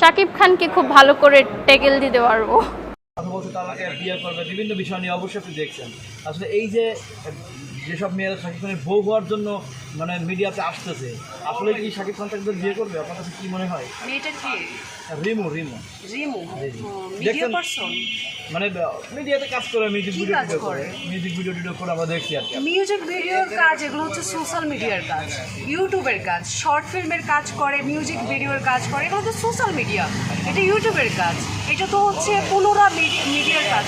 শাকিব খানকে খুব ভালো করে টেকেল দিতে পারব। কথা বলছে তালাকে বিয়ে করবে, বিভিন্ন বিষয় নিয়ে অবশ্যই দেখছেন। আসলে এই যে যেসব মেয়েরা শাকিব খানের বউ হওয়ার জন্য মানে মিডিয়াতে আসতেছে আসলে কি শাকিব খান তাকে বিয়ে করবে? আপনার কাছে কি মনে হয়? মেয়েটা কি? রিমু রিমু। রিমু? দেখছেন? মানে মিডিয়াতে কাজ করে মিউজিক ভিডিও টিডিও করে? মিউজিক ভিডিও টিডিও করে আমরা দেখছি আর মিউজিক ভিডিওর কাজ এগুলো হচ্ছে সোশ্যাল মিডিয়ার কাজ। ইউটিউবের কাজ শর্ট ফিল্মের কাজ করে মিউজিক ভিডিওর কাজ করে এগুলো তো সোশ্যাল মিডিয়া এটা ইউটিউবের কাজ। এটা তো হচ্ছে পুনরা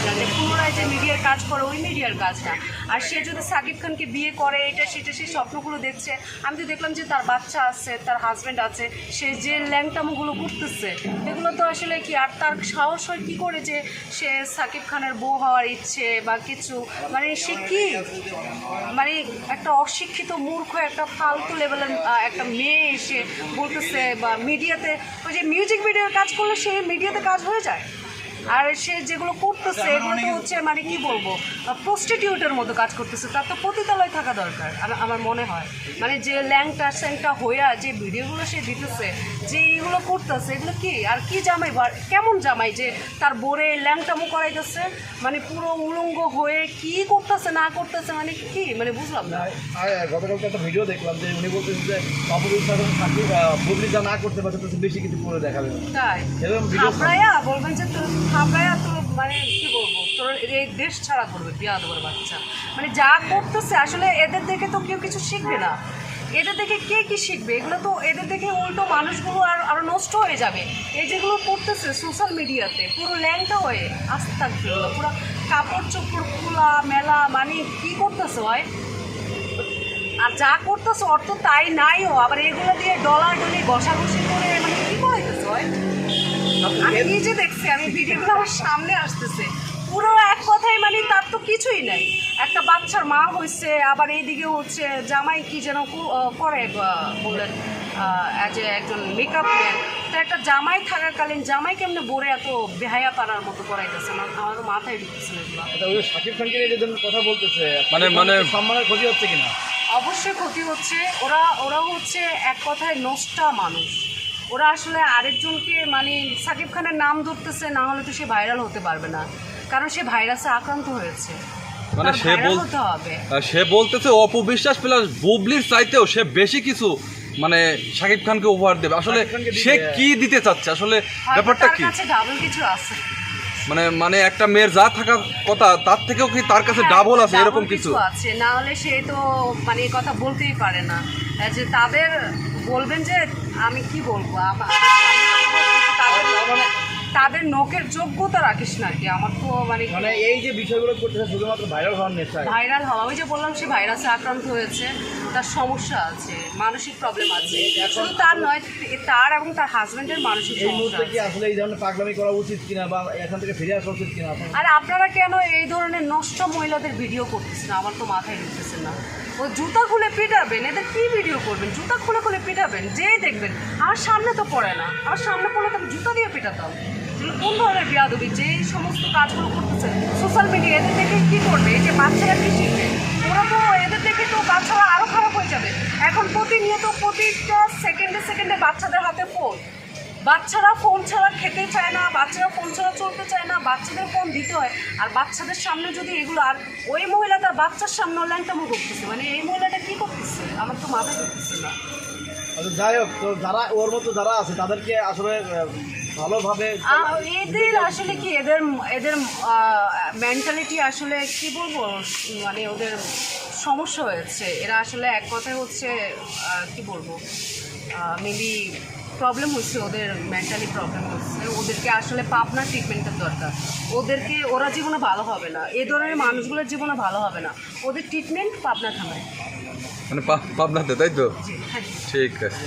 কাজ পুনরায় যে মিডিয়ার কাজ করে, ওই মিডিয়ার কাজ না। আর সে যদি সাকিব খানকে বিয়ে করে, এটা সেটা সেই স্বপ্নগুলো দেখছে। আমি তো দেখলাম যে তার বাচ্চা আছে, তার হাজব্যান্ড আছে, সে যে ল্যাংটামোগুলো করতেছে, এগুলো তো আসলে কি, আর তার সাহস হয় কী করে যে সে সাকিব খানের বউ হওয়ার ইচ্ছে বা কিছু? মানে সে কি? মানে একটা অশিক্ষিত মূর্খ, একটা ফালতু লেভেলের একটা মেয়ে এসে বলতেছে বা মিডিয়াতে, ওই যে মিউজিক ভিডিওর কাজ করলে সে মিডিয়াতে কাজ হয়ে যায়? আর সে যেগুলো করতেছে এগুলো তো হচ্ছে মানে কি বলব প্রস্টিটিউটের মতো কাজ করতেছে। তার তো পতিতালয় থাকা দরকার আমার- আমার মনে হয়। মানে যে ল্যাংটা স্যাংটা হইয়া যে ভিডিওগুলো সে দিতেছে যে এইগুলো করতেছে এগুলো কি? আর কি জামাই কেমন জামাই যে তার বোরে ল্যাংটামো করাইতেছে? মানে পুরো উলঙ্গ হয়ে কি করতেছে না করতেছে মানে কি? মানে বুঝলাম না। গতকালকে একটা ভিডিও দেখলাম যে উনি বলতেছেন যে না করতে পারছে বেশি কিছু করে দেখাবে তাই। এরকম বলবেন যে তোর থাপড়াইয়া তো মানে কি বলব তোর এই দেশ ছাড়া করবে বিয়া দেওয়ার বাচ্চা। মানে যা করতেছে, আসলে এদের দেখে তো কেউ কিছু শিখবে না। এদের দেখে কে কি শিখবে? এগুলো তো এদের দেখে উল্টো মানুষগুলো আর আরও নষ্ট হয়ে যাবে। এই যেগুলো করতেছে সোশ্যাল মিডিয়াতে পুরো ল্যাংটা হয়ে আসতে থাকবে। পুরো কাপড় চোপড় খোলা, মেলা মানে কি করতেছে হয় আর যা করতেছে অর্থ তাই নাইও আবার এগুলো দিয়ে ডলার ডলি ঘষাঘষি করে মানে কি করাইতেছে হয় আমি নিজে দেখছি, আমি ভিডিওগুলো আমার সামনে আসতেছে। পুরো এক কথাই মানে তার তো কিছুই নাই। একটা বাচ্চার মা হয়েছে আবার এইদিকে হচ্ছে জামাই কি যেন করে বললেন অ্যাজ এ একজন মেকআপ ম্যান তো একটা জামাই থাকাকালীন জামাই কেমনে বরে এত বেহায়া পাড়ার মতো করাইতেছে? আমার আমার তো মাথায় ঢুকতেছে না এগুলো। শাকিব খানকে নিয়ে কথা বলতেছে মানে- মানে- সম্মানের ক্ষতি হচ্ছে কিনা? অবশ্যই ক্ষতি হচ্ছে। ওরা ওরা হচ্ছে এক কথায় নষ্টা মানুষ। ওরা আসলে আরেকজনকে মানে সাকিব খানের নাম ধরতেছে না হলে তো সে ভাইরাল হতে পারবে না। কারণ সে ভাইরাসে আক্রান্ত হয়েছে মানে সে viral বল- হতে হবে আহ, সে বলতেছে অপবিশ্বাস প্লাস বুবলির চাইতেও সে বেশি কিছু মানে শাকিব খানকে উপহার দেবে আসলে। সে কি দিতে চাচ্ছে আসলে ব্যাপারটা কি ডাবল কিছু আছে মানে মানে একটা মেয়ের যা থাকার কথা তার থেকেও কি তার কাছে হ্যাঁ, ডাবল আছে এরকম কিছু আছে না হলে সে তো মানে কথা বলতেই পারে না যে তাদের বলবেন যে আমি কি বলব আমার তাদের নখের যোগ্যতা রাখিস না কি। আমার তো মানে মানে এই যে বিষয়গুলো করতেছে শুধুমাত্র ভাইরাল হওয়ার নেশায়। ভাইরাল হওয়া ওই যে বললাম সে ভাইরাসে আক্রান্ত হয়েছে তার সমস্যা আছে মানসিক প্রবলেম আছে। শুধু তার নয় তার এবং তার হাজবেন্ডের মানসিক এই মুহূর্তে কি আসলে এই ধরনের পাগলামি করা উচিত কিনা বা এখান থেকে ফিরে আসা উচিত কিনা? আর আপনারা কেন এই ধরনের নষ্ট মহিলাদের ভিডিও করতেছেন আমার তো মাথায় ঢুকতেছে না। ও জুতা খুলে পিটাবেন এদের কি ভিডিও করবেন? জুতা খুলে খুলে পিটাবেন যেই দেখবেন আর সামনে তো পড়ে না। আর সামনে পড়লে তো জুতা দিয়ে পিটাতাম। কোন ধরনের বিয়াদবি যে সমস্ত কাজগুলো করতেছে? সোশ্যাল মিডিয়া এদের দেখে কি করবে? এই যে বাচ্চারা কি শিখবে? ওরা তো এদের দেখে তো বাচ্চারা আরও খারাপ হয়ে যাবে। এখন প্রতিনিয়ত প্রতিটা সেকেন্ডে সেকেন্ডে বাচ্চাদের হাতে ফোন বাচ্চারা ফোন ছাড়া খেতে চায় না, বাচ্চারা ফোন ছাড়া চলতে চায় না, বাচ্চাদের ফোন দিতে হয়। আর বাচ্চাদের সামনে যদি এগুলো আর ওই মহিলা তার বাচ্চার সামনে ল্যাংটামো করতেছে মানে এই মহিলাটা কি করতেছে? আমার তো মাথায় ঢুকতেছে না। আচ্ছা যাই হোক, তো যারা ওর মতো যারা আছে, তাদেরকে আসলে ভালোভাবে এদের আসলে কি এদের এদের মেন্টালিটি আসলে কি বলব? মানে ওদের সমস্যা হয়েছে। এরা আসলে এক কথায় হচ্ছে কি বলব? মেবি প্রবলেম হচ্ছে ওদের মেন্টালি প্রবলেম হচ্ছে। ওদেরকে আসলে পাবনা ট্রিটমেন্টের দরকার। ওদেরকে ওরা জীবনে ভালো হবে না। এ ধরনের মানুষগুলোর জীবনে ভালো হবে না। ওদের ট্রিটমেন্ট পাবনা থানায়। মানে পাবনাতে তাই তো? ইউ ঠিক আছে।